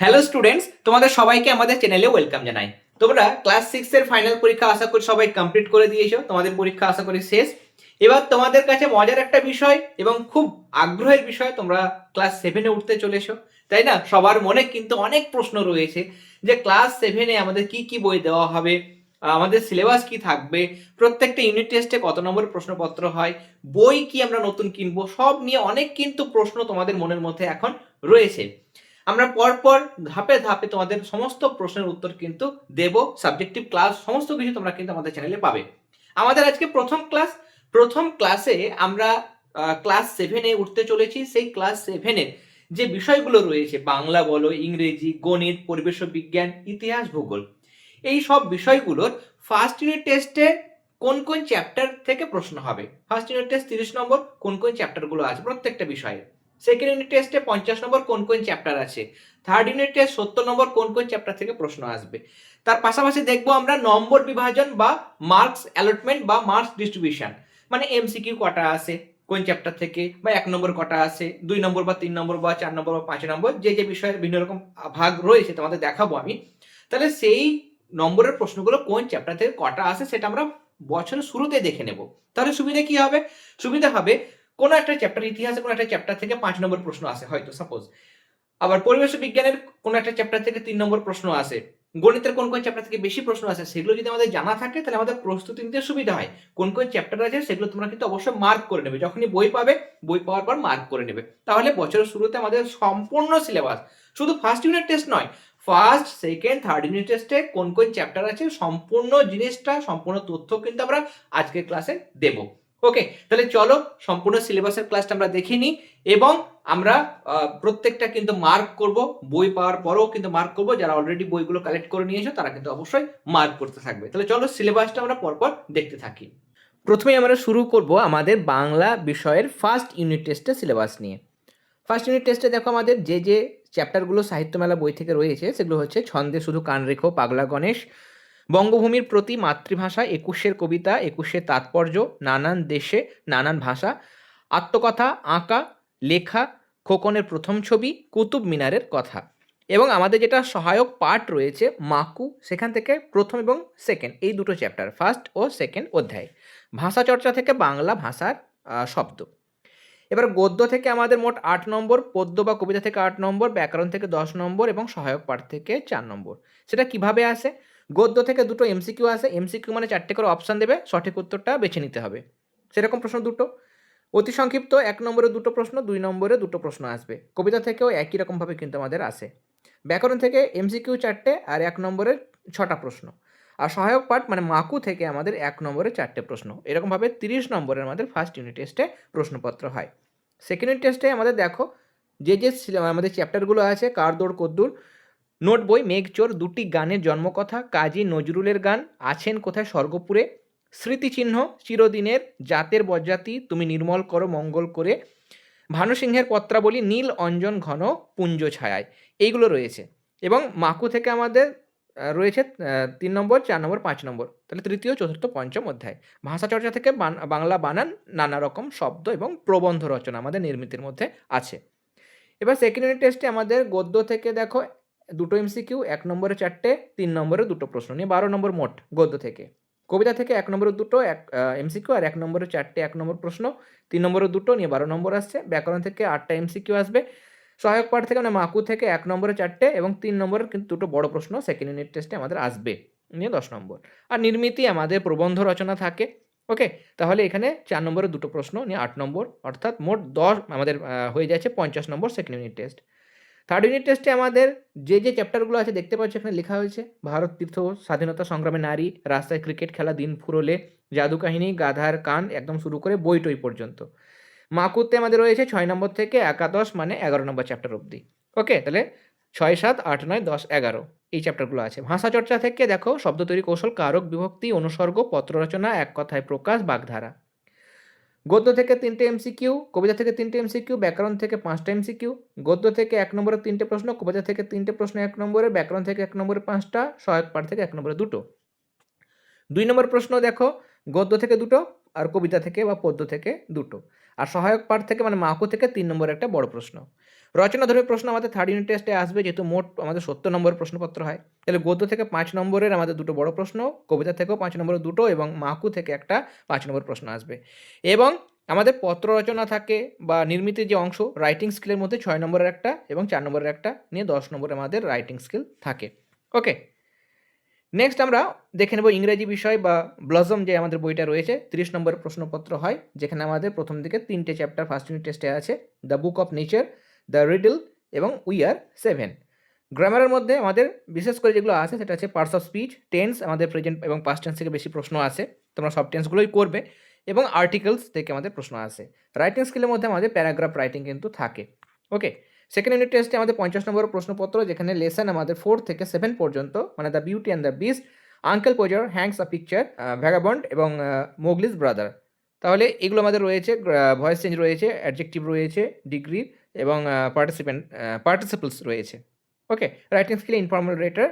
Hello students তোমাদের সবাইকে আমাদের চ্যানেলে ওয়েলকাম জানাই। তোমরা ক্লাস সিক্স এর ফাইনাল পরীক্ষা আশা করি সবাই কমপ্লিট করে দিয়েছ, তোমাদের পরীক্ষা আশা করি শেষ। এবার তোমাদের কাছে মজার একটা বিষয় এবং খুব আগ্রহের বিষয়, তোমরা ক্লাস সেভেনে উঠতে চলেছো। তাই না? সবার মনে কিন্তু অনেক প্রশ্ন রয়েছে যে ক্লাস সেভেনে আমাদের কি কি বই দেওয়া হবে, আমাদের সিলেবাস কি থাকবে, প্রত্যেকটা ইউনিট টেস্টে কত নম্বর প্রশ্নপত্র হয়, বই কি আমরা নতুন কিনবো, সব নিয়ে অনেক কিন্তু প্রশ্ন তোমাদের মনের মধ্যে এখন রয়েছে। আমরা পরপর ধাপে ধাপে তোমাদের সমস্ত প্রশ্নের উত্তর কিন্তু দেব সাবজেক্টিভ ক্লাস সমস্ত কিছু তোমরা কিন্তু আমাদের চ্যানেলে পাবে। আমাদের আজকে প্রথম ক্লাস প্রথম ক্লাসে আমরা ক্লাস সেভেনে উঠতে চলেছি। সেই ক্লাস সেভেনের যে বিষয়গুলো রয়েছে, বাংলা বলো, ইংরেজি, গণিত, পরিবেশ বিজ্ঞান, ইতিহাস, ভূগোল, এই সব বিষয়গুলোর ফার্স্ট ইউনিট টেস্টে কোন কোন চ্যাপ্টার থেকে প্রশ্ন হবে? ফার্স্ট ইউনিট টেস্ট তিরিশ নম্বর, কোন কোন চ্যাপ্টারগুলো আছে? প্রত্যেকটা বিষয়ে। সেকেন্ড ইউনিট টেস্টে পঞ্চাশ নম্বর কোন কোন চ্যাপ্টার আছে? থার্ড ইউনিট টেস্ট সত্তর নম্বর কোন কোন চ্যাপ্টার থেকে প্রশ্ন আসবে? তার পাশাপাশি দেখব আমরা নম্বর বিভাজন বা মার্কস অ্যালটমেন্ট বা মার্কস ডিস্ট্রিবিউশন মানে এমসিকিউ কটা আসে কোন চ্যাপ্টার থেকে? বা এক নম্বর কটা আসে দুই নম্বর বা তিন নম্বর বা চার নম্বর বা পাঁচ নম্বর? যে যে বিষয়ের বিভিন্ন রকম ভাগ রয়েছে তোমাদের দেখাবো আমি। তাহলে সেই নম্বরের প্রশ্নগুলো কোন চ্যাপ্টার থেকে কটা আসে সেটা আমরা বছরের শুরুতে দেখে নেব। তাহলে সুবিধা কি হবে? সুবিধা হবে কোনো একটা চ্যাপ্টার ইতিহাসে কোনো একটা চ্যাপ্টার থেকে পাঁচ নম্বর প্রশ্ন আসে, হয়তো সাপোজ আবার পরিবেশ বিজ্ঞানের কোনো একটা চ্যাপ্টার থেকে তিন নম্বর প্রশ্ন আসে। গণিতের কোন কোন চ্যাপ্টার থেকে বেশি প্রশ্ন আসে, সেগুলো যদি আমাদের জানা থাকে, তাহলে আমাদের প্রস্তুতি নিতে সুবিধা হয়। কোন কোন চ্যাপ্টার আছে, সেগুলো তোমরা কিন্তু অবশ্যই মার্ক করে নেবে। যখনই বই পাবে, বই পাওয়ার পর মার্ক করে নেবে। তাহলে বছরের শুরুতে আমাদের সম্পূর্ণ সিলেবাস শুধু ফার্স্ট ইউনিট টেস্ট নয় ফার্স্ট সেকেন্ড থার্ড ইউনিট টেস্টে কোন কোন চ্যাপ্টার আছে, সম্পূর্ণ জিনিসটা, সম্পূর্ণ তথ্য কিন্তু আমরা আজকের ক্লাসে দেব। ওকে তাহলে চলো সম্পূর্ণ সিলেবাসের ক্লাসটা আমরা দেখে নিই এবং আমরা প্রত্যেকটা কিন্তু মার্ক করব, বই পাওয়ার পরেও কিন্তু মার্ক করব, যারা অলরেডি বইগুলো কালেক্ট করে নিয়েছো তারা কিন্তু অবশ্যই মার্ক করতে থাকবে। তাহলে চলো সিলেবাসটা আমরা পরপর দেখতে থাকি। প্রথমেই আমরা শুরু করব আমাদের বাংলা বিষয়ের ফার্স্ট ইউনিট টেস্টের সিলেবাস নিয়ে। ফার্স্ট ইউনিট টেস্টে দেখো আমাদের যে যে চ্যাপ্টারগুলো সাহিত্যমেলা বই থেকে রয়েছে, সেগুলো হচ্ছে ছন্দে শুধু কান রেখো পাগলা গণেশ বঙ্গভূমির প্রতি মাতৃভাষা, একুশের কবিতা, একুশের তাৎপর্য, নানান দেশে নানান ভাষা, আত্মকথা, আঁকা, লেখা, খোকনের প্রথম ছবি, কুতুব মিনারের কথা। এবং আমাদের যেটা সহায়ক পার্ট রয়েছে, মাকু, সেখান থেকে প্রথম এবং সেকেন্ড এই দুটো চ্যাপ্টার ফার্স্ট ও সেকেন্ড অধ্যায়। ভাষা চর্চা থেকে বাংলা ভাষার শব্দ। এবার গদ্য থেকে আমাদের মোট আট নম্বর, পদ্য বা কবিতা থেকে আট নম্বর, ব্যাকরণ থেকে দশ নম্বর এবং সহায়ক পাঠ থেকে চার নম্বর। সেটা কীভাবে আসে? গদ্য থেকে দুটো এমসিকিউ আসে এমসিকিউ মানে চারটে করে অপশান দেবে, সঠিক উত্তরটা বেছে নিতে হবে। সেরকম প্রশ্ন দুটো। অতি সংক্ষিপ্ত, এক নম্বরে দুটো প্রশ্ন, দুই নম্বরে দুটো প্রশ্ন আসবে। কবিতা থেকেও একই রকমভাবে কিন্তু আমাদের আসে। ব্যাকরণ থেকে এমসিকিউ চারটে আর এক নম্বরের ছটা প্রশ্ন। আর সহায়ক পাঠ মানে মাকু থেকে আমাদের এক নম্বরে চারটে প্রশ্ন। এরকমভাবে তিরিশ নম্বরের আমাদের ফার্স্ট ইউনিট টেস্টে প্রশ্নপত্র হয়। সেকেন্ড ইউনিট টেস্টে আমাদের দেখো, যে যে আমাদের চ্যাপ্টারগুলো আছে, কার দৌড়, কদ্দুর নোট বই, মেঘচোর দুটি গানের জন্মকথা, কাজী নজরুলের গান, আছেন কোথায় স্বর্গপুরে? স্মৃতিচিহ্ন, চিরদিনের, জাতের বজ্জাতি তুমি নির্মল করো, মঙ্গল করে। ভানু সিংহের পত্রাবলী, নীল অঞ্জন ঘন, পুঞ্জ ছায়ায়। এইগুলো রয়েছে। এবং মাকু থেকে আমাদের রয়েছে তিন নম্বর, চার নম্বর, পাঁচ নম্বর। তাহলে তৃতীয়, চতুর্থ, পঞ্চম অধ্যায়। ভাষা চর্চা থেকে বাংলা বানান, নানা রকম শব্দ এবং প্রবন্ধ রচনা আমাদের নির্মিতির মধ্যে আছে। এবার সেকেন্ড ইউনিট টেস্টে আমাদের গদ্য থেকে দেখো দুটো এমসিকিউ এক নম্বরে চারটে, তিন নম্বরে দুটো প্রশ্ন নিয়ে বারো নম্বর মোট গদ্য থেকে। কবিতা থেকে এক নম্বরে দুটো, এক এমসিকিউ আর এক নম্বরে চারটে, এক নম্বর প্রশ্ন, তিন নম্বরে দুটো নিয়ে বারো নম্বর আসছে। ব্যাকরণ থেকে আটটা এমসিকিউ আসবে। সহায়ক পাঠ থেকে মানে মাকু থেকে এক নম্বরে চারটে এবং তিন নম্বরের কিন্তু দুটো বড় প্রশ্ন সেকেন্ড ইউনিট টেস্টে আমাদের আসবে নিয়ে দশ নম্বর। আর নির্মিতি, আমাদের প্রবন্ধ রচনা থাকে ওকে তাহলে এখানে চার নম্বরে দুটো প্রশ্ন নিয়ে আট নম্বর, অর্থাৎ মোট দশ, আমাদের হয়ে যাচ্ছে পঞ্চাশ নম্বর second unit test third unit টেস্টে আমাদের যে যে চ্যাপ্টারগুলো আছে দেখতে পাচ্ছ এখানে লেখা হয়েছে, ভারত তীর্থ স্বাধীনতা সংগ্রামে নারী, রাস্তায় ক্রিকেট খেলা, দিন ফুরোলে, জাদু কাহিনী, গাধার কান, একদম শুরু করে বই টই পর্যন্ত। মাকুতে আমাদের রয়েছে ছয় নম্বর থেকে একাদশ মানে এগারো নম্বর চ্যাপ্টার অবধি। ওকে তাহলে ছয়, সাত, আট, নয়, দশ, এগারো, এই চ্যাপ্টারগুলো আছে। ভাষা চর্চা থেকে দেখো, শব্দ তৈরি কৌশল, কারক, বিভক্তি, অনুসর্গ, পত্র রচনা, এক কথায় প্রকাশ, বাগধারা। গদ্য থেকে তিনটে এমসিকিউ কবিতা থেকে তিনটে এমসিকিউ ব্যাকরণ থেকে পাঁচটা এমসিকিউ গদ্য থেকে এক নম্বরে তিনটে প্রশ্ন, কবিতা থেকে তিনটে প্রশ্ন এক নম্বরে, ব্যাকরণ থেকে এক নম্বরে পাঁচটা, সহায়ক পাঠ থেকে এক নম্বরে দুটো। দুই নম্বর প্রশ্ন দেখো, গদ্য থেকে দুটো আর কবিতা থেকে বা পদ্য থেকে দুটো। আর সহায়ক পাঠ থেকে মানে মাকো থেকে তিন নম্বর একটা বড় প্রশ্ন। রচনা ধর্মী প্রশ্ন আমাদের থার্ড ইউনিট টেস্টে আসবে, যেহেতু মোট আমাদের সত্তর নম্বরের প্রশ্নপত্র হয়। তাহলে গদ্য থেকে পাঁচ নম্বরের আমাদের দুটো বড় প্রশ্ন, কবিতা থেকেও পাঁচ নম্বরের দুটো এবং মাকু থেকে একটা পাঁচ নম্বর প্রশ্ন আসবে। এবং আমাদের পত্র রচনা থাকে বা নির্মিতের যে অংশ রাইটিং স্কিলের মধ্যে ছয় নম্বরের একটা এবং চার নম্বরের একটা নিয়ে দশ নম্বরে আমাদের রাইটিং স্কিল থাকে। ওকে নেক্সট আমরা দেখে নেব ইংরেজি বিষয় বা ব্লজম যে আমাদের বইটা রয়েছে, তিরিশ নম্বরের প্রশ্নপত্র হয়, যেখানে আমাদের প্রথম দিকে তিনটে চ্যাপ্টার ফার্স্ট ইউনিট টেস্টে আছে the book of nature the riddle এবং উই আর সেভেন গ্রামারের মধ্যে আমাদের বিশেষ করে যেগুলো আছে, সেটা হচ্ছে পার্টস অফ স্পিচ টেন্স আমাদের প্রেজেন্ট এবং পাস্ট টেন্স থেকে বেশি প্রশ্ন আসে তোমরা সব টেন্সগুলোই করবে এবং আর্টিকেলস থেকে আমাদের প্রশ্ন আসে রাইটিং স্কিলের মধ্যে আমাদের প্যারাগ্রাফ রাইটিং কিন্তু থাকে। ওকে সেকেন্ড ইউনিট টেস্টে আমাদের পঞ্চাশ নম্বর প্রশ্নপত্র, যেখানে লেসন আমাদের ফোর থেকে সেভেন পর্যন্ত মানে the beauty and the beast uncle Podger hangs a picture vagabond এবং মোগলিস ব্রাদার তাহলে এগুলো আমাদের রয়েছে ভয়েস চেঞ্জ রয়েছে অ্যাডজেক্টিভ রয়েছে ডিগ্রি এবং পার্টিসিপেন্ট পার্টিসিপলস রয়েছে। ওকে রাইটিং স্কিলে ইনফর্মাল লেটার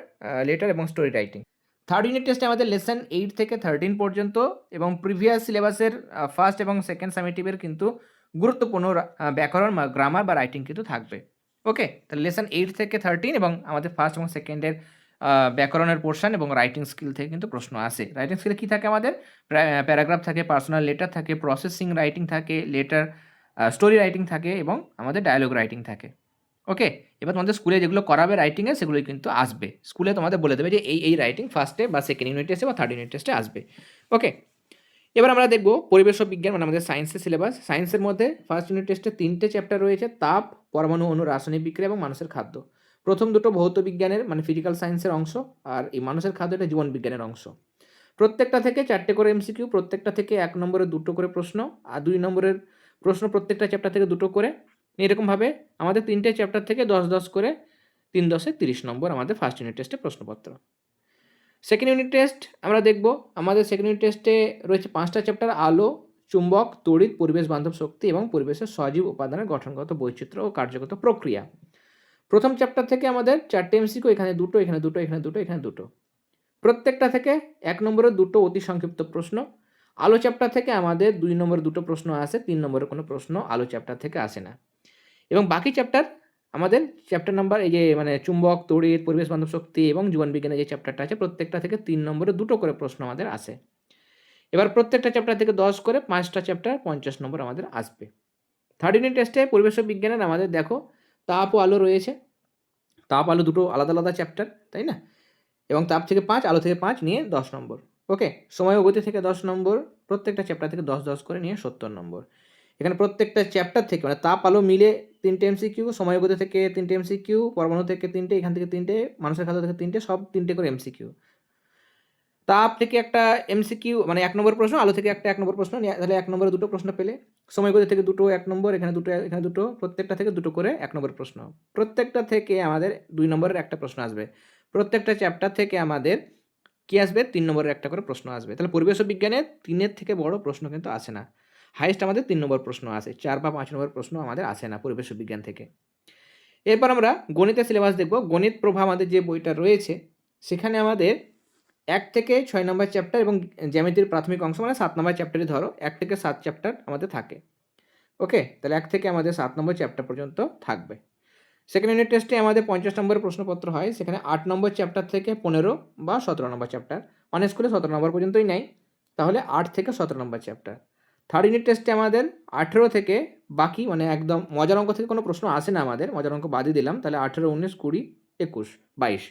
লেটার এবং স্টোরি রাইটিং থার্ড ইউনিট টেস্টে আমাদের লেসন এইট থেকে থার্টিন পর্যন্ত এবং প্রিভিয়াস সিলেবাসের ফার্স্ট এবং সেকেন্ড সামিটিভের কিন্তু গুরুত্বপূর্ণ ব্যাকরণ গ্রামার বা রাইটিং কিন্তু থাকবে। ওকে তাহলে লেসন এইট থেকে থার্টিন এবং আমাদের ফার্স্ট এবং সেকেন্ডের ব্যাকরণের পোর্শন এবং রাইটিং স্কিল থেকে কিন্তু প্রশ্ন আসে। রাইটিং স্কিলে কী থাকে আমাদের? প্যারাগ্রাফ থাকে পার্সোনাল লেটার থাকে প্রসেসিং রাইটিং থাকে লেটার স্টোরি রাইটিং থাকে এবং আমাদের ডায়ালগ রাইটিং থাকে। ওকে এবার তোমাদের স্কুলে যেগুলো করাবে রাইটিংয়ে সেগুলোই কিন্তু আসবে। স্কুলে তোমাদের বলে দেবে যে, এই এই রাইটিং ফার্স্টে বা সেকেন্ড ইউনিট টেস্টে বা থার্ড ইউনিট টেস্টে আসবে। ওকে এবার আমরা দেখব পরিবেশ বিজ্ঞান মানে আমাদের সায়েন্সের সিলেবাস সায়েন্সের মধ্যে ফার্স্ট ইউনিট টেস্টে তিনটে চ্যাপ্টার রয়েছে, তাপ, পরমাণু, অণু, রাসায়নিক বিক্রিয়া এবং মানুষের খাদ্য। প্রথম দুটো ভৌত বিজ্ঞানের মানে ফিজিক্যাল সায়েন্সের অংশ আর এই মানুষের খাদ্য এটা জীবন বিজ্ঞানের অংশ। প্রত্যেকটা থেকে চারটে করে এমসিকিউ প্রত্যেকটা থেকে এক নম্বরে দুটো করে প্রশ্ন আর দুই নম্বরের প্রশ্ন প্রত্যেকটা চ্যাপ্টার থেকে দুটো করে। এরকমভাবে আমাদের তিনটে চ্যাপ্টার থেকে দশ দশ করে তিন দশে তিরিশ নম্বর আমাদের ফার্স্ট ইউনিট টেস্টে প্রশ্নপত্র। সেকেন্ড ইউনিট টেস্ট আমরা দেখব, আমাদের সেকেন্ড ইউনিট টেস্টে রয়েছে পাঁচটা চ্যাপ্টার আলো, চুম্বক, তড়িৎ, পরিবেশ, বান্ধব শক্তি এবং পরিবেশের সজীব উপাদানের গঠনগত বৈচিত্র্য ও কার্যগত প্রক্রিয়া। প্রথম চ্যাপ্টার থেকে আমাদের চারটে এমসিকিউ এখানে দুটো এখানে দুটো এখানে দুটো এখানে দুটো। প্রত্যেকটা থেকে এক নম্বরের দুটো অতি সংক্ষিপ্ত প্রশ্ন। আলো চ্যাপ্টার থেকে আমাদের দুই নম্বরের দুটো প্রশ্ন আসে, তিন নম্বরের কোনো প্রশ্ন আলো চ্যাপ্টার থেকে আসে না। এবং বাকি চ্যাপ্টার, আমাদের চ্যাপ্টার নাম্বার, এই যে মানে চুম্বক, তড়িৎ, পরিবেশ বান্ধব শক্তি এবং জীবন বিজ্ঞানের যে চ্যাপ্টারটা আছে, প্রত্যেকটা থেকে তিন নম্বরে দুটো করে প্রশ্ন আমাদের আসে। এবার প্রত্যেকটা চ্যাপ্টার থেকে দশ করে পাঁচটা চ্যাপ্টার পঞ্চাশ নম্বর আমাদের আসবে। থার্ড ইউনিট টেস্টে পরিবেশ বিজ্ঞানের আমাদের দেখো, তাপ ও আলো রয়েছে। তাপ, আলো দুটো আলাদা আলাদা চ্যাপ্টার, তাই না? এবং তাপ থেকে পাঁচ, আলো থেকে পাঁচ নিয়ে দশ নম্বর। ওকে, সময় ও গতি থেকে দশ নম্বর, প্রত্যেকটা চ্যাপ্টার থেকে দশ দশ করে নিয়ে সত্তর নম্বর। এখানে প্রত্যেকটা চ্যাপ্টার থেকে মানে তাপ, আলো মিলে তিনটে এমসিকিউ সময় গতি থেকে তিনটে এমসিকিউ পরমাণু থেকে তিনটে, এখান থেকে তিনটে, মানুষের খাদ্য থেকে তিনটে, সব তিনটে করে এমসিকিউ তাপ থেকে একটা এমসিকিউ মানে এক নম্বর প্রশ্ন, আলো থেকে একটা এক নম্বর প্রশ্ন তাহলে এক নম্বরে দুটো প্রশ্ন পেলে। সময় গতি থেকে দুটো, এক নম্বর, এখানে দুটো এখানে দুটো, প্রত্যেকটা থেকে দুটো করে এক নম্বর প্রশ্ন। প্রত্যেকটা থেকে আমাদের দুই নম্বরের একটা প্রশ্ন আসবে। প্রত্যেকটা চ্যাপ্টার থেকে আমাদের কি আসবে? তিন নম্বরের একটা করে প্রশ্ন আসবে। তাহলে পরিবেশ বিজ্ঞানে তিনের থেকে বড় প্রশ্ন কিন্তু আসে না। হাইয়েস্ট আমাদের তিন নম্বর প্রশ্ন আসে। চার বা পাঁচ নম্বর প্রশ্ন আমাদের আসে না পরিবেশ বিজ্ঞান থেকে। এরপর আমরা গণিতের সিলেবাস দেখব। গণিত প্রভা আমাদের যে বইটা রয়েছে, সেখানে আমাদের এক থেকে ছয় নম্বর চ্যাপ্টার এবং জ্যামিতির প্রাথমিক অংশ মানে সাত নম্বর চ্যাপ্টারই ধরো, এক থেকে সাত চ্যাপ্টার আমাদের থাকে। ওকে তাহলে এক থেকে আমাদের সাত নম্বর চ্যাপ্টার পর্যন্ত থাকবে। সেকেন্ড ইউনিট টেস্টে আমাদের পঞ্চাশ নম্বরের প্রশ্নপত্র হয়। সেখানে আট নম্বর চ্যাপ্টার থেকে পনেরো বা সতেরো নম্বর চ্যাপ্টার অনেক স্কুলে সতেরো নম্বর পর্যন্তই নেয়। তাহলে আট থেকে সতেরো নম্বর চ্যাপ্টার থার্ড ইউনিট টেস্টে আমাদের আঠেরো থেকে বাকি মানে একদম মজার অঙ্ক থেকে কোনো প্রশ্ন আসে না আমাদের। মজার অঙ্ক বাদই দিলাম। তাহলে আঠেরো, উনিশ, কুড়ি, একুশ, বাইশ।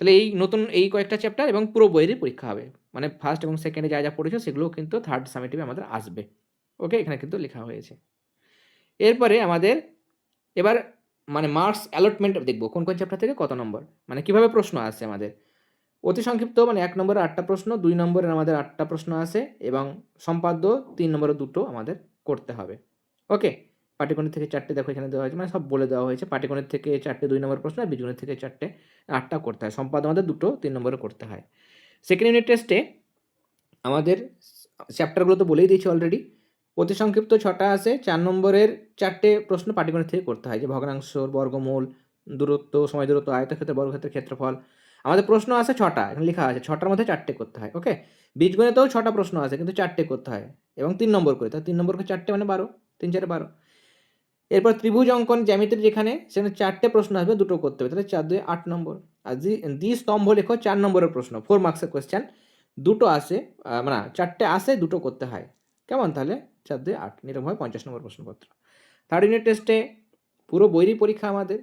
তাহলে এই নতুন এই কয়েকটা চ্যাপ্টার এবং পুরো বইয়েরই পরীক্ষা হবে। মানে ফার্স্ট এবং সেকেন্ডে যা যা পড়েছে সেগুলোও কিন্তু থার্ড সামিটিভে আমাদের আসবে। ওকে এখানে কিন্তু লেখা হয়েছে। এরপরে আমাদের এবার মানে মার্কস অ্যালটমেন্ট দেখব, কোন কোন চ্যাপ্টার থেকে কত নম্বর মানে কীভাবে প্রশ্ন আসে আমাদের? অতি সংক্ষিপ্ত মানে এক নম্বরে আটটা প্রশ্ন, দুই নম্বরের আমাদের আটটা প্রশ্ন আসে এবং সম্পাদ্য তিন নম্বরে দুটো আমাদের করতে হবে। ওকে? পাটিগণিত থেকে চারটে দেখো, এখানে দেওয়া হয়েছে মানে সব বলে দেওয়া হয়েছে। পাটিগণিত থেকে চারটে, দুই নম্বর প্রশ্ন, আর বীজগণিত থেকে চারটে, আটটা করতে হয়। সম্পাদ্য আমাদের দুটো, তিন নম্বরে করতে হয়। সেকেন্ড ইউনিট টেস্টে আমাদের চ্যাপ্টারগুলো তো বলেই দিয়েছি অলরেডি অতি সংক্ষিপ্ত ছটা আছে। চার নম্বরের চারটে প্রশ্ন পাটিগণিত থেকে করতে হয়, যে ভগ্নাংশর বর্গমূল, দূরত্ব, সময় দূরত্ব, আয়তক্ষেত্র, বর্গক্ষেত্রের ক্ষেত্রফল। আমাদের প্রশ্ন আছে ছটা, এখানে লেখা আছে, ছটার মধ্যে চারটে করতে হয় ওকে বীজগণিতেও ছটা প্রশ্ন আছে, কিন্তু চারটে করতে হয়, এবং তিন নম্বর করে তাই তিন নম্বর করে চারটে মানে বারো, তিন চারে বারো। এরপর ত্রিভুজ অঙ্কন জ্যামিতির যেখানে, সেখানে চারটে প্রশ্ন আসবে, দুটো করতে হবে, তাহলে চার, দুই, আট নম্বর। আর দ্বি দ্বি স্তম্ভ লেখো, চার নম্বরের প্রশ্ন ফোর মার্কসের কোয়েশ্চেন দুটো আসে মানে চারটে আসে দুটো করতে হয়, কেমন তাহলে? চার দুই আট এরকম হয় পঞ্চাশ নম্বর প্রশ্নপত্র। থার্ড ইউনিট টেস্টে পুরো বইরই পরীক্ষা আমাদের।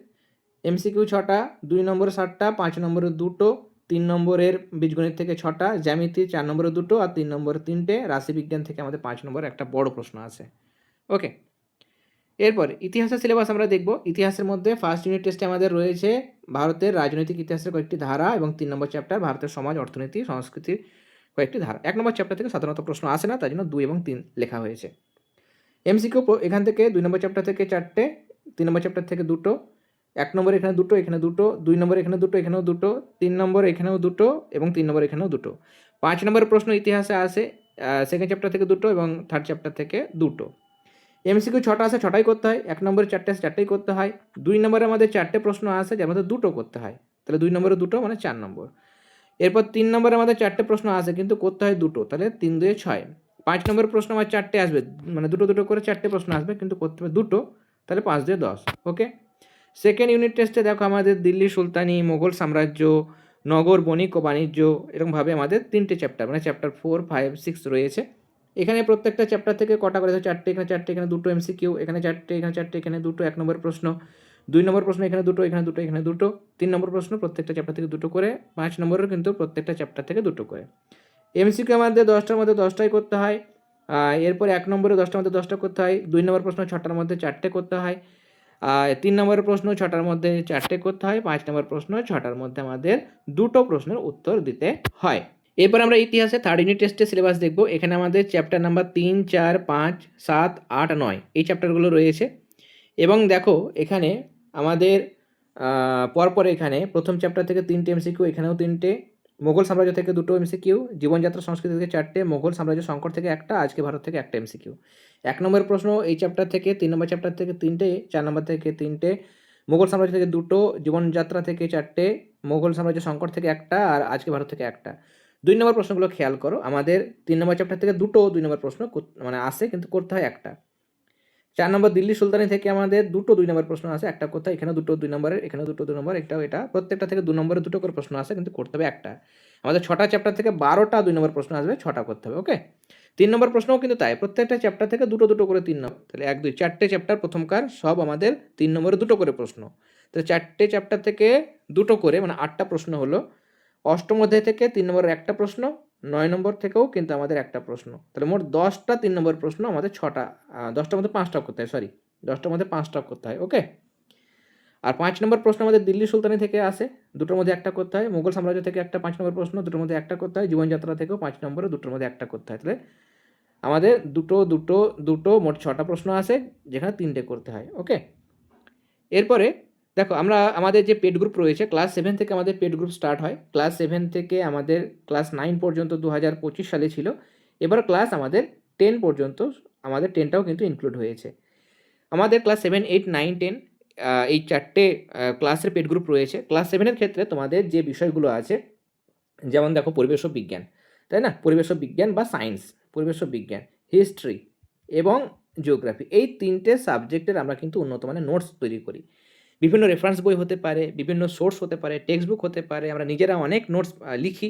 এমসিকিউ ছটা, দুই নম্বরের সাতটা, পাঁচ নম্বরের দুটো, তিন নম্বরের বীজগণিত থেকে ছটা, জ্যামিতি চার নম্বরের দুটো আর তিন নম্বরের তিনটে রাশিবিজ্ঞান থেকে আমাদের পাঁচ নম্বরের একটা বড় প্রশ্ন আছে। ওকে এরপর ইতিহাসের সিলেবাস আমরা দেখব। ইতিহাসের মধ্যে ফার্স্ট ইউনিট টেস্টে আমাদের রয়েছে ভারতের রাজনৈতিক ইতিহাসের কয়েকটি ধারা এবং তিন নম্বর চ্যাপ্টার ভারতের সমাজ, অর্থনীতি সংস্কৃতির কয়েকটি ধারা। এক নম্বর চ্যাপ্টার থেকে সাধারণত প্রশ্ন আসে না তাই জন্য দুই এবং তিন লেখা হয়েছে। এমসিকিউ এখান থেকে দুই নম্বর চ্যাপ্টার থেকে চারটে, তিন নম্বর চ্যাপ্টার থেকে দুটো, এক নম্বর এখানে দুটো এখানে দুটো, দুই নম্বর এখানে দুটো, এখানেও দুটো, তিন নম্বর এখানেও দুটো এবং তিন নম্বর এখানেও দুটো। পাঁচ নম্বরের প্রশ্ন ইতিহাসে আসে সেকেন্ড চ্যাপ্টার থেকে দুটো এবং থার্ড চ্যাপ্টার থেকে দুটো। এমসিকিউ ছটা আসে, ছটাই করতে হয়, এক নম্বরে চারটে আসে, চারটেই করতে হয়। দুই নম্বরে আমাদের চারটে প্রশ্ন আসে, যার মধ্যে দুটো করতে হয়। তাহলে দুই নম্বরে দুটো মানে চার নম্বর। এরপর তিন নম্বরে আমাদের চারটে প্রশ্ন আসে কিন্তু করতে হয় দুটো, তাহলে তিন দুয়ে ছয়। পাঁচ নম্বরের প্রশ্ন আমার চারটে আসবে মানে দুটো দুটো করে চারটে প্রশ্ন আসবে, কিন্তু করতে হবে দুটো, তাহলে পাঁচ দুয়ে দশ ওকে সেকেন্ড ইউনিট টেস্টে দেখো আমাদের দিল্লি সুলতানি, মোগল সাম্রাজ্য, নগর, বণিক ও বাণিজ্য, এরকমভাবে আমাদের তিনটে চ্যাপ্টার মানে চ্যাপ্টার ফোর ফাইভ সিক্স রয়েছে। এখানে প্রত্যেকটা চ্যাপ্টার থেকে কটা করে? চারটে এখানে চারটে এখানে, দুটো এমসি এমসিকিউ এখানে চারটে এখানে চারটে, এখানে দুটো, এক নম্বর প্রশ্ন। দুই নম্বর প্রশ্ন এখানে দুটো এখানে দুটো এখানে দুটো। তিন নম্বর প্রশ্ন প্রত্যেকটা চ্যাপ্টার থেকে দুটো করে, পাঁচ নম্বরের কিন্তু প্রত্যেকটা চ্যাপ্টার থেকে দুটো করে। এমসিকিউ আমাদের দশটার মধ্যে দশটাই করতে হয় এরপর এক নম্বরে দশটার মধ্যে দশটা করতে হয়, দুই নম্বর প্রশ্ন ছটার মধ্যে চারটে করতে হয় তিন নম্বরের প্রশ্ন ছটার মধ্যে চারটে করতে হয়, পাঁচ নম্বর প্রশ্ন ছটার মধ্যে আমাদের দুটো প্রশ্নের উত্তর দিতে হয়। এরপর আমরা ইতিহাসে থার্ড ইউনিট টেস্টের সিলেবাস দেখব, এখানে আমাদের চ্যাপ্টার নাম্বার তিন, চার, পাঁচ, সাত, আট, নয়, এই চ্যাপ্টারগুলো রয়েছে। এবং দেখো, এখানে আমাদের পরপর এখানে প্রথম চ্যাপ্টার থেকে তিনটে এমসিকিউ এখানেও তিনটে। মোগল সাম্রাজ্য থেকে দুটো এমসিকিউ জীবনযাত্রা সংস্কৃতি থেকে চারটে, মোগল সাম্রাজ্য সংকট থেকে একটা, আজকে ভারত থেকে একটা এমসিকিউ এক নম্বর প্রশ্ন, এই চ্যাপ্টার থেকে, তিন নম্বর চ্যাপ্টার থেকে তিনটে, চার নম্বর থেকে তিনটে, মোগল সাম্রাজ্য থেকে দুটো, জীবনযাত্রা থেকে চারটে, মোগল সাম্রাজ্য সংকট থেকে একটা, আর আজকে ভারত থেকে একটা। দুই নম্বর প্রশ্নগুলো খেয়াল করো, আমাদের তিন নম্বর চ্যাপ্টার থেকে দুটো দুই নম্বর প্রশ্ন মানে আসে, কিন্তু করতে হয় একটা। চার নম্বর দিল্লি সুলতানি থেকে আমাদের দুটো দুই নম্বর প্রশ্ন আসে একটা কোথায় এখানে দুটো দুই নম্বরের এখানে দুটো দুই নম্বর, এটাও এটা। প্রত্যেকটা থেকে দু নম্বরে দুটো করে প্রশ্ন আসে কিন্তু করতে হবে একটা। আমাদের ছটা চ্যাপ্টার থেকে বারোটা দুই নম্বর প্রশ্ন আসবে, ছটা করতে হবে ওকে তিন নম্বর প্রশ্নও কিন্তু তাই, প্রত্যেকটা চ্যাপ্টার থেকে দুটো দুটো করে তিন নম্বর, তাহলে এক, দুই, চারটে চ্যাপ্টার প্রথমকার সব আমাদের তিন নম্বরে দুটো করে প্রশ্ন। তাহলে চারটে চ্যাপ্টার থেকে দুটো করে মানে আটটা প্রশ্ন হলো, অষ্টম অধ্যায় থেকে তিন নম্বরের একটা প্রশ্ন নয় নম্বর থেকেও কিন্তু আমাদের একটা প্রশ্ন। তাহলে মোট দশটা তিন নম্বর প্রশ্ন আমাদের ছটা দশটার মধ্যে পাঁচটা করতে হয় সরি দশটার মধ্যে পাঁচটা করতে হয় ওকে আর পাঁচ নম্বর প্রশ্ন আমাদের দিল্লি সুলতানি থেকে আসে, দুটোর মধ্যে একটা করতে হয় মুঘল সাম্রাজ্য থেকে একটা পাঁচ নম্বর প্রশ্ন, দুটোর মধ্যে একটা করতে হয় জীবনযাত্রা থেকেও পাঁচ নম্বরে দুটোর মধ্যে একটা করতে হয় তাহলে আমাদের দুটো দুটো দুটো মোট ছটা প্রশ্ন আসে, যেখানে তিনটে করতে হয় ওকে এরপরে দেখো, আমরা আমাদের যে পেড গ্রুপ রয়েছে ক্লাস সেভেন থেকে আমাদের পেড গ্রুপ স্টার্ট হয়। ক্লাস সেভেন থেকে আমাদের ক্লাস নাইন পর্যন্ত দু হাজার পঁচিশ সালে ছিল। এবার ক্লাস আমাদের টেন পর্যন্ত, আমাদের টেনটাও কিন্তু ইনক্লুড হয়েছে। আমাদের class seven eight nine ten এই চারটে ক্লাসের পেড গ্রুপ রয়েছে। ক্লাস সেভেনের ক্ষেত্রে তোমাদের যে বিষয়গুলো আছে, যেমন দেখো, পরিবেশ ও বিজ্ঞান, তাই না? পরিবেশ ও বিজ্ঞান বা সায়েন্স পরিবেশ ও বিজ্ঞান হিস্ট্রি এবং জিওগ্রাফি এই তিনটে সাবজেক্টের আমরা কিন্তু উন্নত মানের নোটস তৈরি করি। বিভিন্ন রেফারেন্স বই হতে পারে, বিভিন্ন সোর্স হতে পারে টেক্সট বুক হতে পারে, আমরা নিজেরা অনেক নোটস লিখি।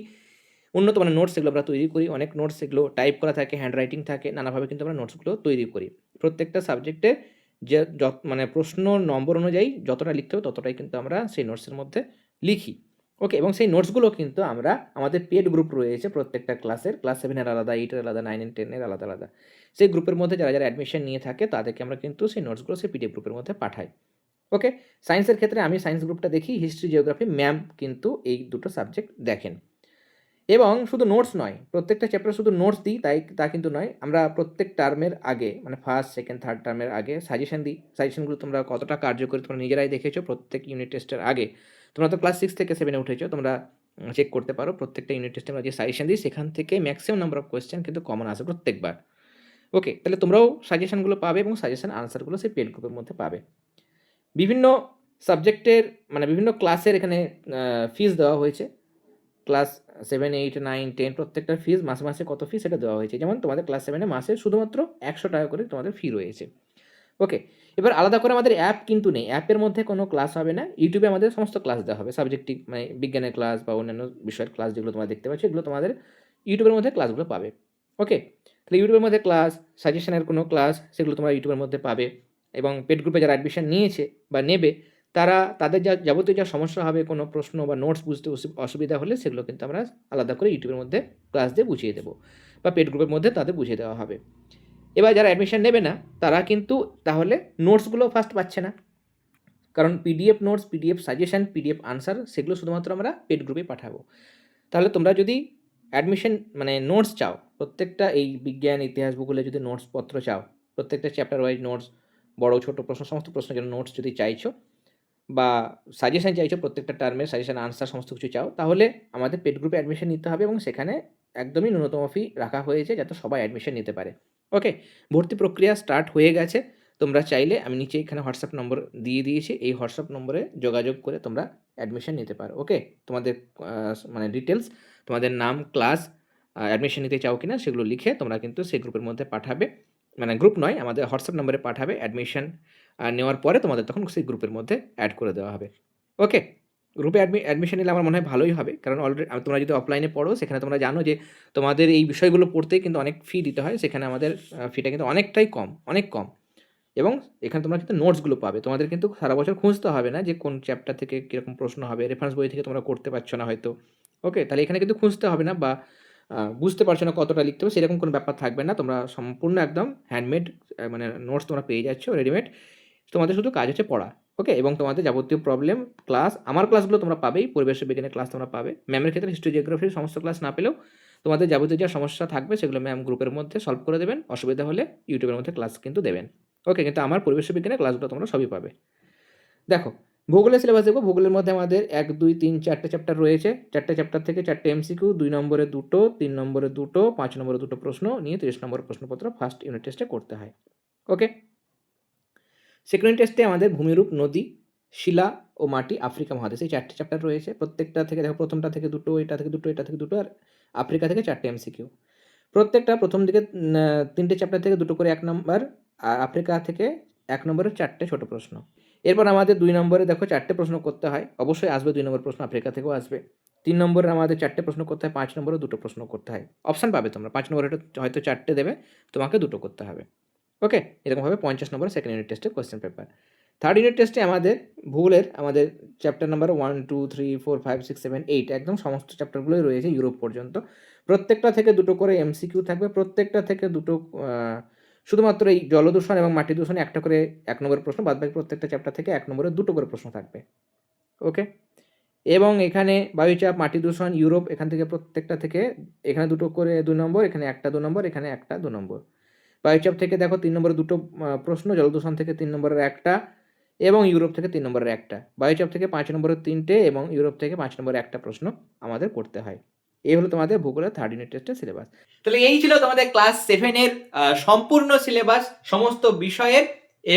উন্নত মানের নোটস এগুলো আমরা তৈরি করি, অনেক নোটস এগুলো টাইপ করা থাকে হ্যান্ড রাইটিং থাকে, নানাভাবে কিন্তু আমরা নোটসগুলো তৈরি করি। প্রত্যেকটা সাবজেক্টে যে যত মানে প্রশ্ন নম্বর অনুযায়ী যতটা লিখতে হবে ততটাই কিন্তু আমরা সেই নোটসের মধ্যে লিখি। ওকে এবং সেই নোটসগুলো কিন্তু আমরা, আমাদের পেড গ্রুপ রয়েছে প্রত্যেকটা ক্লাসের ক্লাস সেভেনের আলাদা এইটের আলাদা নাইন এন্ড টেনের আলাদা আলাদা। সেই গ্রুপের মধ্যে যারা যারা অ্যাডমিশন নিয়ে থাকে, তাদেরকে আমরা কিন্তু সেই নোটসগুলো সেই পিডিএফ গ্রুপের মধ্যে পাঠাই। ওকে সায়েন্সের ক্ষেত্রে আমি সায়েন্স গ্রুপটা দেখি হিস্ট্রি জিওগ্রাফি ম্যাম কিন্তু এই দুটো সাবজেক্ট দেখেন। এবং শুধু নোটস নয়, প্রত্যেকটা চ্যাপ্টার শুধু নোটস দিই, তাই, তা কিন্তু নয়, আমরা প্রত্যেক টার্মের আগে মানে ফার্স্ট সেকেন্ড থার্ড টার্মের আগে সাজেশন দিই। সাজেশনগুলো তোমরা কতটা কার্যকরী তোমরা নিজেরাই দেখেছ প্রত্যেক ইউনিট টেস্টের আগে। তোমরা তো ক্লাস সিক্স থেকে সেভেনে উঠেছো, তোমরা চেক করতে পারো প্রত্যেকটা ইউনিট টেস্টে আমরা যে সাজেশন দিই, সেখান থেকে ম্যাক্সিমাম নাম্বার অফ কোয়েশ্চেন কিন্তু কমন আসে প্রত্যেকবার। ওকে তাহলে তোমরাও সাজেশনগুলো পাবে এবং সাজেশন আনসারগুলো সেই পেড গ্রুপের মধ্যে পাবে। বিভিন্ন সাবজেক্টের মানে বিভিন্ন ক্লাসের এখানে ফিস দেওয়া হয়েছে। Class seven eight nine ten প্রত্যেকটার ফিস মাসে মাসে কত ফি সেটা দেওয়া হয়েছে। যেমন তোমাদের ক্লাস সেভেনে মাসে শুধুমাত্র একশো টাকা করে তোমাদের ফি রয়েছে। ওকে এবার আলাদা করে আমাদের অ্যাপ কিন্তু নেই। অ্যাপের মধ্যে কোনো ক্লাস হবে না। ইউটিউবে আমাদের সমস্ত ক্লাস দেওয়া হবে। সাবজেক্টিভ মানে বিজ্ঞানের ক্লাস বা অন্যান্য বিষয়ের ক্লাস যেগুলো তোমরা দেখতে পাচ্ছ, এগুলো তোমাদের ইউটিউবের মধ্যে ক্লাসগুলো পাবে। ওকে তাহলে ইউটিউবের মধ্যে ক্লাস সাজেশনের কোনো ক্লাস সেগুলো তোমরা ইউটিউবের মধ্যে পাবে। এবং পেড গ্রুপে যারা অ্যাডমিশন নিয়েছে বা নেবে, তারা তাদের যা যাবতীয় যা সমস্যা হবে, কোনো প্রশ্ন বা নোটস বুঝতে অসুবিধা হলে সেগুলো কিন্তু আমরা আলাদা করে ইউটিউবের মধ্যে ক্লাস দিয়ে বুঝিয়ে দেবো বা পেড গ্রুপের মধ্যে তাদের বুঝিয়ে দেওয়া হবে। এবার যারা অ্যাডমিশন নেবে না, তারা কিন্তু তাহলে নোটসগুলো ফার্স্ট পাচ্ছে না। কারণ PDF notes PDF suggestion PDF answer সেগুলো শুধুমাত্র আমরা পেড গ্রুপে পাঠাবো। তাহলে তোমরা যদি অ্যাডমিশন মানে নোটস চাও, প্রত্যেকটা এই বিজ্ঞান, ইতিহাস, ভূগোলে যদি নোটস পত্র চাও, প্রত্যেকটা চ্যাপ্টার ওয়াইজ নোটস বড় ছোট প্রশ্ন, সমস্ত প্রশ্নের জন্য নোটস যদি চাইছো বা সাজেশন চাইছো প্রত্যেকটা টার্মের সাজেশন আনসার সমস্ত কিছু চাও, তাহলে আমাদের পেড গ্রুপে অ্যাডমিশন নিতে হবে এবং সেখানে একদমই ন্যূনতম ফি রাখা হয়েছে যাতে সবাই অ্যাডমিশন নিতে পারে। ওকে ভর্তি প্রক্রিয়া স্টার্ট হয়ে গেছে। তোমরা চাইলে, আমি নিচে এখানে হোয়াটসঅ্যাপ নম্বর দিয়ে দিয়েছি, এই হোয়াটসঅ্যাপ নম্বরে যোগাযোগ করে তোমরা অ্যাডমিশন নিতে পারো। ওকে তোমাদের মানে ডিটেলস তোমাদের নাম ক্লাস অ্যাডমিশন নিতে চাও কিনা সেগুলো লিখে তোমরা কিন্তু সেই গ্রুপের মধ্যে পাঠাবে। মানে গ্রুপ নয়, আমাদের হোয়াটসঅ্যাপ নম্বরে পাঠাবে অ্যাডমিশন নেওয়ার পরে তোমাদের তখন সেই গ্রুপের মধ্যে অ্যাড করে দেওয়া হবে। ওকে গ্রুপে অ্যাডমি অ্যাডমিশন নিলে আমার মনে হয় ভালোই হবে, কারণ অলরেডি তোমরা যদি অফলাইনে পড়ো, সেখানে তোমরা জানো যে তোমাদের এই বিষয়গুলো পড়তে কিন্তু অনেক ফি দিতে হয়, সেখানে আমাদের ফিটা কিন্তু অনেকটাই কম, অনেক কম। এবং এখানে তোমরা কিন্তু নোটসগুলো পাবে, তোমাদের কিন্তু সারা বছর খুঁজতে হবে না যে কোন চ্যাপ্টার থেকে কীরকম প্রশ্ন হবে রেফারেন্স বই থেকে তোমরা করতে পারছ না হয়তো। ওকে তাহলে এখানে কিন্তু খুঁজতে হবে না বা বুঝতে পারছ না কতটা লিখতে হবে, সেরকম কোনো ব্যাপার থাকবে না। তোমরা সম্পূর্ণ একদম হ্যান্ডমেড মানে নোটস তোমরা পেয়ে যাচ্ছ রেডিমেড তোমাদের শুধু কাজ হচ্ছে পড়া ওকে এবং তোমাদের যাবতীয় প্রবলেম ক্লাস আমার ক্লাসগুলো তোমরা পাবেই পরিবেশ বিজ্ঞানের ক্লাস তোমরা পাবে। ম্যামের ক্ষেত্রে হিস্ট্রি জিওগ্রাফির সমস্ত ক্লাস না পেলেও তোমাদের যাবতীয় যা সমস্যা থাকবে, সেগুলো ম্যাম গ্রুপের মধ্যে সলভ করে দেবেন। অসুবিধা হলে ইউটিউবের মধ্যে ক্লাস কিন্তু দেবেন। ওকে কিন্তু আমার পরিবেশ বিজ্ঞানের ক্লাসগুলো তোমরা সবই পাবে। দেখো ভূগোলের সিলেবাস দেখো ভূগোলের মধ্যে আমাদের এক, দুই, তিন, চারটে চ্যাপ্টার রয়েছে। চারটে চ্যাপ্টার থেকে চারটে এমসিকিউ দুই নম্বরে দুটো, তিন নম্বরে দুটো, পাঁচ নম্বরে দুটো প্রশ্ন নিয়ে তিরিশ নম্বর প্রশ্নপত্র ফার্স্ট ইউনিট টেস্টে করতে হয়। ওকে সেকেন্ড টেস্টে আমাদের ভূমিরূপ, নদী, শিলা ও মাটি, আফ্রিকা মহাদেশ এই চারটে চ্যাপ্টার রয়েছে। প্রত্যেকটা থেকে দেখো প্রথমটা থেকে দুটো, এটা থেকে দুটো, এটা থেকে দুটো আর আফ্রিকা থেকে চারটে এমসিকিউ প্রত্যেকটা প্রথম দিকে তিনটে চ্যাপ্টার থেকে দুটো করে এক নম্বর আর আফ্রিকা থেকে এক নম্বরের চারটে ছোট প্রশ্ন। এরপর আমাদের দুই নম্বরে দেখো চারটে প্রশ্ন করতে হয়। অবশ্যই আসবে দুই নম্বর প্রশ্ন, আফ্রিকা থেকেও আসবে। তিন নম্বরে আমাদের চারটে প্রশ্ন করতে হয়, পাঁচ নম্বরে দুটো প্রশ্ন করতে হয়। অপশান পাবে তোমরা। পাঁচ নম্বরে হয়তো চারটে দেবে, তোমাকে দুটো করতে হবে। ওকে এরকমভাবে পঞ্চাশ নম্বর সেকেন্ড ইউনিট টেস্টের কোয়েশ্চেন পেপার থার্ড ইউনিট টেস্টে আমাদের ভূগোলের আমাদের chapter number one two three four five six seven eight একদম সমস্ত চ্যাপ্টারগুলোই রয়েছে ইউরোপ পর্যন্ত। প্রত্যেকটা থেকে দুটো করে এমসিকিউ থাকবে। প্রত্যেকটা থেকে দুটো শুধুমাত্র এই জলদূষণ এবং মাটি দূষণে একটা করে এক নম্বরের প্রশ্ন বাদবাকি প্রত্যেকটা চ্যাপ্টার থেকে এক নম্বরে দুটো করে প্রশ্ন থাকবে। ওকে এবং এখানে বায়ুচাপ, মাটি দূষণ, ইউরোপ, এখান থেকে প্রত্যেকটা থেকে এখানে দুটো করে দু নম্বর, এখানে একটা দু নম্বর, এখানে একটা দু নম্বর। বায়ুচাপ থেকে দেখো তিন নম্বরে দুটো প্রশ্ন, জলদূষণ থেকে তিন নম্বরের একটা এবং ইউরোপ থেকে তিন নম্বরের একটা। বায়ুচাপ থেকে পাঁচ নম্বরের তিনটে এবং ইউরোপ থেকে পাঁচ নম্বরের একটা প্রশ্ন আমাদের করতে হয়। এই হলো তোমাদের ভূগোলের থার্ড ইউনিট টেস্টের সিলেবাস তাহলে এই ছিল তোমাদের ক্লাস সেভেনের সম্পূর্ণ সিলেবাস সমস্ত বিষয়ের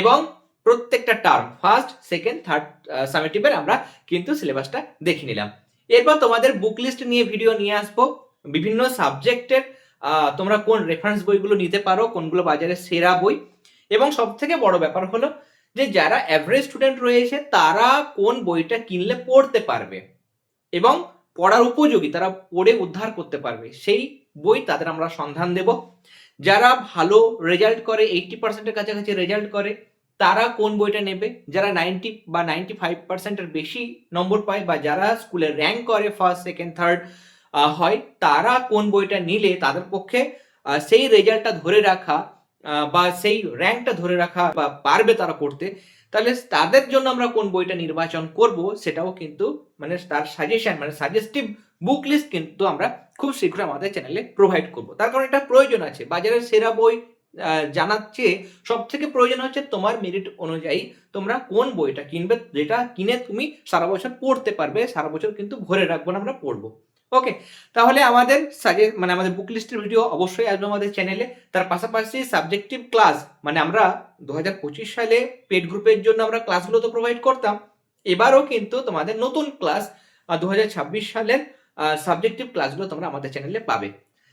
এবং প্রত্যেকটা টার্ম ফার্স্ট সেকেন্ড থার্ড সামেটিভের আমরা কিন্তু সিলেবাসটা দেখে নিলাম। এরপর তোমাদের বুক লিস্ট নিয়ে ভিডিও নিয়ে আসব। বিভিন্ন সাবজেক্টের তোমরা কোন রেফারেন্স বইগুলো নিতে পারো, কোনগুলো বাজারে সেরা বই। এবং সব থেকে বড় ব্যাপার হলো যে যারা অ্যাভারেজ স্টুডেন্ট রয়েছে, তারা কোন বইটা কিনলে পড়তে পারবে। এবং পড়ার উপযোগী, তারা পড়ে উদ্ধার করতে পারবে। সেই বই তাদের আমরা সন্ধান দেব। যারা ভালো রেজাল্ট করে এইটটি পার্সেন্টের কাছাকাছি রেজাল্ট করে, তারা কোন বইটা নেবে? যারা নাইনটি বা নাইনটি ফাইভ পার্সেন্টের বেশি নম্বর পায় বা যারা স্কুলে র্যাঙ্ক করে ফার্স্ট সেকেন্ড থার্ড হয়, তারা কোন বইটা নিলে তাদের পক্ষে সেই রেজাল্টটা ধরে রাখা বা সেই র্যাঙ্কটা ধরে রাখা বা পারবে তারা করতে, তাহলে তাদের জন্য আমরা কোন বইটা নির্বাচন করব সেটাও কিন্তু মানে তার সাজেশন মানে সাজেস্টিভ বুক লিস্ট কিন্তু আমরা খুব শীঘ্রই আমাদের চ্যানেলে প্রোভাইড করব। তার কারণ এটা প্রয়োজন আছে বাজারের সেরা বই জানার চেয়ে সব থেকে প্রয়োজন হচ্ছে তোমার মেরিট অনুযায়ী তোমরা কোন বইটা কিনবে, যেটা কিনে তুমি সারা বছর পড়তে পারবে, সারা বছর কিন্তু ভরে রাখব না আমরা পড়ব। ওকে তাহলে আমাদের সাজে মানে আমাদের বুক লিস্টের ভিডিও অবশ্যই আসবে আমাদের চ্যানেলে তার পাশাপাশি সাবজেক্টিভ ক্লাস মানে আমরা দু হাজার পঁচিশ সালে পেড গ্রুপের জন্য আমরা ক্লাসগুলো তো প্রোভাইড করতাম। এবারও কিন্তু তোমাদের নতুন ক্লাস দু হাজার ছাব্বিশ সালের সাবজেক্টিভ ক্লাসগুলো তোমরা আমাদের চ্যানেলে পাবে।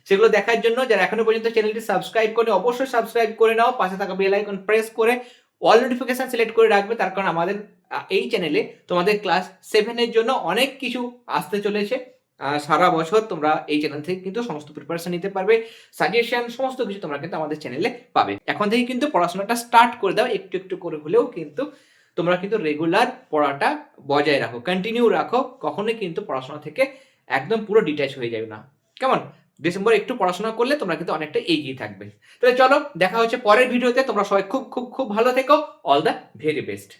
সেগুলো দেখার জন্য যারা এখনও পর্যন্ত চ্যানেলটি সাবস্ক্রাইব করে অবশ্যই সাবস্ক্রাইব করে নাও। পাশে থাকা বেল আইকন প্রেস করে অল নোটিফিকেশন সিলেক্ট করে রাখবে। তার কারণ আমাদের এই চ্যানেলে তোমাদের ক্লাস সেভেনের জন্য অনেক কিছু আসতে চলেছে। সারা বছর তোমরা এই চ্যানেল থেকে কিন্তু সমস্ত প্রিপারেশন নিতে পারবে সাজেশন সমস্ত কিছু তোমরা কিন্তু আমাদের চ্যানেলে পাবে। এখন থেকে কিন্তু পড়াশোনাটা স্টার্ট করে দাও, একটু একটু করে হলেও কিন্তু তোমরা কিন্তু রেগুলার পড়াটা বজায় রাখো কন্টিনিউ রাখো, কখনোই কিন্তু পড়াশোনা থেকে একদম পুরো ডিট্যাচ হয়ে যাবে না। কেমন? ডিসেম্বর একটু পড়াশোনা করলে তোমরা কিন্তু অনেকটা এগিয়ে থাকবে। তাহলে চলো, দেখা হচ্ছে পরের ভিডিওতে তোমরা সবাই খুব খুব খুব ভালো থেকো অল দ্য ভেরি বেস্ট